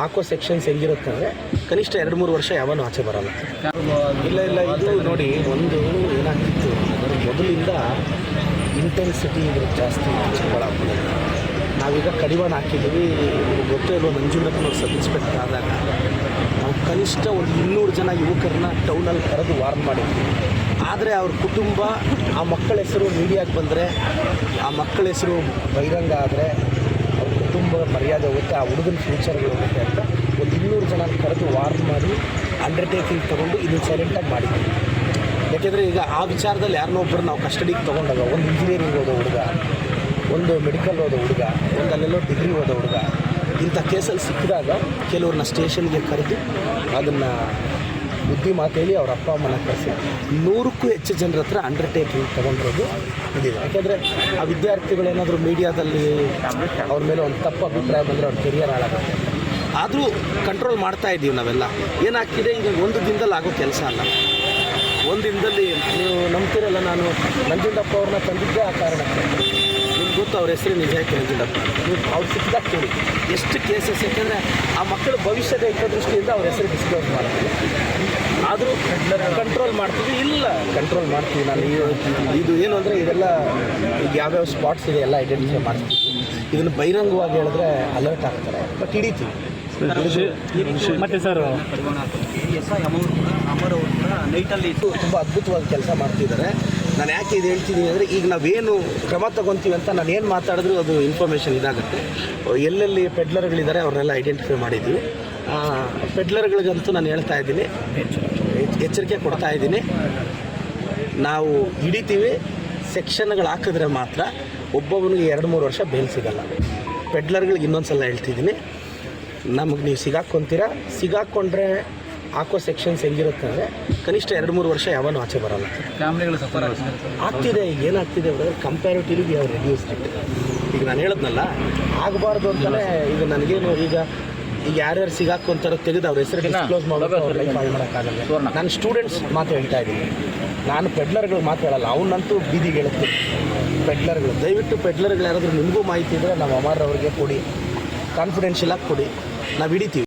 ಹಾಕೋ ಸೆಕ್ಷನ್ಸ್ ಹೆಂಗಿರುತ್ತೆ ಅಂದರೆ ಕನಿಷ್ಠ ಎರಡು ಮೂರು ವರ್ಷ ಯಾವನೂ ಆಚೆ ಬರಲ್ಲ. ಇಲ್ಲ ಇಲ್ಲ, ಇದು ನೋಡಿ, ಒಂದು ಏನಾಗ್ತಿತ್ತು ಅದರ ಮೊದಲಿಂದ ಇಂಟೆನ್ಸಿಟಿ ಜಾಸ್ತಿ ಚಿಕ್ಕಬಳ್ಳಾಪುರ ನಾವೀಗ ಕಡಿವಾಣ ಹಾಕಿದ್ದೀವಿ, ಗೊತ್ತೇ ಇಲ್ವೋ ನಂಜುಂಡಪ್ಪನವ್ರು ಸಬ್ ಇನ್ಸ್ಪೆಕ್ಟರ್ ಆದಾಗ. ನಾವು ಕನಿಷ್ಠ ಒಂದು ಇನ್ನೂರು ಜನ ಯುವಕರನ್ನ ಟೌನಲ್ಲಿ ಕರೆದು ವಾರ್ನ್ ಮಾಡಿದ್ವಿ. ಆದರೆ ಅವ್ರ ಕುಟುಂಬ, ಆ ಮಕ್ಕಳ ಹೆಸರು ಮೀಡಿಯಾಗೆ ಬಂದರೆ, ಆ ಮಕ್ಕಳ ಹೆಸರು ಬಹಿರಂಗ ಆದರೆ ಕುಟುಂಬ ಮರ್ಯಾದೆ ಹೋಗುತ್ತೆ, ಆ ಹುಡುಗನ ಫ್ಯೂಚರ್ಗಳು ಹೋಗುತ್ತೆ ಅಂತ ಒಂದು ಇನ್ನೂರು ಜನ ಕರೆದು ವಾರ್ನ್ ಮಾಡಿ ಅಂಡರ್ಟೇಕಿಂಗ್ ತೊಗೊಂಡು ಇದನ್ನು ಸೈಲೆಂಟಾಗಿ ಮಾಡಿದ್ವಿ ಯಾಕೆಂದರೆ ಈಗ ಆ ವಿಚಾರದಲ್ಲಿ ಯಾರನ್ನೋ ಒಬ್ಬರು ನಾವು ಕಸ್ಟಡಿಗೆ ತೊಗೊಂಡಾಗ, ಒಂದು ಇಂಜಿನಿಯರಿಂಗ್ ಓದೋ ಹುಡುಗ, ಒಂದು ಮೆಡಿಕಲ್ ಓದೋ ಹುಡುಗ, ಒಂದು ಅಲ್ಲೆಲ್ಲೋ ಡಿಗ್ರಿ ಓದೋ ಹುಡುಗ, ಇಂಥ ಕೇಸಲ್ಲಿ ಸಿಕ್ಕಿದಾಗ ಕೆಲವ್ರನ್ನ ಸ್ಟೇಷನ್ಗೆ ಕರೆದು ಅದನ್ನು ಬುದ್ಧಿ ಮಾತೇಳಿ ಅವ್ರ ಅಪ್ಪ ಅಮ್ಮನ ಕರೆಸಿ ನೂರಕ್ಕೂ ಹೆಚ್ಚು ಜನರ ಹತ್ರ ಅಂಡರ್ಟೇಕಿಂಗ್ ತೊಗೊಂಡಿರೋದು ಇದಿದೆ. ಯಾಕೆಂದರೆ ಆ ವಿದ್ಯಾರ್ಥಿಗಳೇನಾದರೂ ಮೀಡಿಯಾದಲ್ಲಿ ಅವ್ರ ಮೇಲೆ ಒಂದು ತಪ್ಪು ಅಭಿಪ್ರಾಯ ಬಂದರೆ ಅವ್ರ ಕೆರಿಯರ್ ಹಾಳಾಗುತ್ತೆ. ಆದರೂ ಕಂಟ್ರೋಲ್ ಮಾಡ್ತಾ ಇದ್ದೀವಿ ನಾವೆಲ್ಲ. ಏನಾಗ್ತಿದೆ? ಈಗ ಒಂದು ದಿನದಲ್ಲಿ ಆಗೋ ಕೆಲಸ ಅಲ್ಲ. ಒಂದು ದಿನದಲ್ಲಿ ನೀವು ನಂಬ್ತಿರಲ್ಲ ನಾನು? ನಂಜುಂಡಪ್ಪ ಅವ್ರನ್ನ ತಂದಿದ್ದೆ ಆ ಕಾರಣಕ್ಕೆ. ಗೊತ್ತು ಅವ್ರ ಹೆಸರು ನಿಜ ನಂಜುಂಡಪ್ಪ ನೀವು ಅವ್ರು ಸಿಕ್ಕಿದಾಗ ಕೇಳಿ ಎಷ್ಟು ಕೇಸಸ್ ಯಾಕೆಂದರೆ ಆ ಮಕ್ಕಳ ಭವಿಷ್ಯದ ಹಿತದೃಷ್ಟಿಯಿಂದ ಅವ್ರ ಹೆಸರು ಡಿಸ್ಕ್ಲೋಸ್ ಮಾಡ್ತೀವಿ ಆದರೂ ಕಂಟ್ರೋಲ್ ಮಾಡ್ತೀವಿ ಇಲ್ಲ ಕಂಟ್ರೋಲ್ ಮಾಡ್ತೀವಿ ನಾನು ಈ- ಇದು ಏನು ಅಂದರೆ ಇದೆಲ್ಲ ಈಗ ಯಾವ್ಯಾವ ಸ್ಪಾಟ್ಸ್ ಇದೆ ಎಲ್ಲ ಐಡೆಂಟಿಫೈ ಮಾಡ್ತೀವಿ ಇದನ್ನು ಬಹಿರಂಗವಾಗಿ ಹೇಳಿದ್ರೆ ಅಲರ್ಟ್ ಆಗ್ತಾರೆ ಬಟ್ ಹಿಡಿತೀವಿ ಮತ್ತೆ ಸರ್ ಎಸ್ ಐ ಅಮರ್ ಕೂಡ ಅಮರ್ ಅವರು ಕೂಡ ನೈಟಲ್ಲಿ ಇಟ್ಟು ತುಂಬ ಅದ್ಭುತವಾದ ಕೆಲಸ ಮಾಡ್ತಿದ್ದಾರೆ ನಾನು ಯಾಕೆ ಇದು ಹೇಳ್ತಿದ್ದೀನಿ ಅಂದರೆ ಈಗ ನಾವೇನು ಕ್ರಮ ತಗೊತೀವಿ ಅಂತ ನಾನು ಏನು ಮಾತಾಡಿದ್ರು ಅದು ಇನ್ಫಾರ್ಮೇಷನ್ ಇದಾಗುತ್ತೆ. ಎಲ್ಲೆಲ್ಲಿ ಪೆಡ್ಲರ್ಗಳಿದ್ದಾರೆ ಅವ್ರನ್ನೆಲ್ಲ ಐಡೆಂಟಿಫೈ ಮಾಡಿದ್ವಿ. ಆ, ಪೆಡ್ಲರ್ಗಳಿಗಂತೂ ನಾನು ಹೇಳ್ತಾ ಇದ್ದೀನಿ. ಎಚ್- ಎಚ್ಚರಿಕೆ ಕೊಡ್ತಾ ಇದ್ದೀನಿ. ನಾವು ಹಿಡಿತೀವಿ. ಸೆಕ್ಷನ್ಗಳು ಹಾಕಿದ್ರೆ ಮಾತ್ರ ಒಬ್ಬೊಬ್ಬನಿಗೆ ಎರಡು ಮೂರು ವರ್ಷ ಬೇಲ್ ಸಿಗಲ್ಲ. ಪೆಡ್ಲರ್ಗಳಿಗೆ ಇನ್ನೊಂದು ಸಲ ಹೇಳ್ತಿದ್ದೀನಿ. ನಮಗೆ ನೀವು ಸಿಗಾಕ್ಕೊಂತೀರ ಸಿಗಾಕ್ಕೊಂಡ್ರೆ ಹಾಕೋ ಸೆಕ್ಷನ್ಸ್ ಹೆಂಗಿರುತ್ತೆ ಅಂದರೆ ಕನಿಷ್ಠ ಎರಡು ಮೂರು ವರ್ಷ ಯಾವನು ಆಚೆ ಬರಲ್ಲ. ಫ್ಯಾಮಿಲಿಗಳು ಸಫರ್ ಆಗ್ತಿದೆ ಈಗ ಏನಾಗ್ತಿದೆ ಅಂದರೆ ಕಂಪ್ಯಾರಿಟಿವ್ಲಿ ಅವ್ರು ರೆಡ್ಯೂಸ್ ಈಗ ನಾನು ಹೇಳಿದ್ನಲ್ಲ ಆಗಬಾರ್ದು ಅಂತಲೇ ಈಗ ನನಗೇನು ಈಗ ಈಗ ಯಾರ್ಯಾರು ಸಿಗಾಕೊಂತಾರೋ ತೆಗೆದು ಅವ್ರ ಹೆಸರು ಡಿಸ್ಕ್ಲೋಸ್ ಮಾಡೋಕ್ಕಾಗಲ್ಲ. ನಾನು ಸ್ಟೂಡೆಂಟ್ಸ್ ಮಾತು ಹೇಳ್ತಾ ಇದ್ದೀನಿ. ನಾನು ಪೆಡ್ಲರ್ಗಳು ಮಾತು ಹೇಳಲ್ಲ ಅವನಂತೂ ಬೀದಿಗೆ ಹೇಳ್ತೀನಿ ಪೆಡ್ಲರ್ಗಳು ದಯವಿಟ್ಟು ಪೆಡ್ಲರ್ಗಳು ಯಾರಾದರೂ ನಿಮಗೂ ಮಾಹಿತಿ ಇದ್ದರೆ ನಾವು ಅಮರ್ ಅವ್ರಿಗೆ ಕೊಡಿ. ಕಾನ್ಫಿಡೆನ್ಷಿಯಲ್ ಆಗಿ ಕೊಡಿ. ನಾವು ಹಿಡಿತೀವಿ.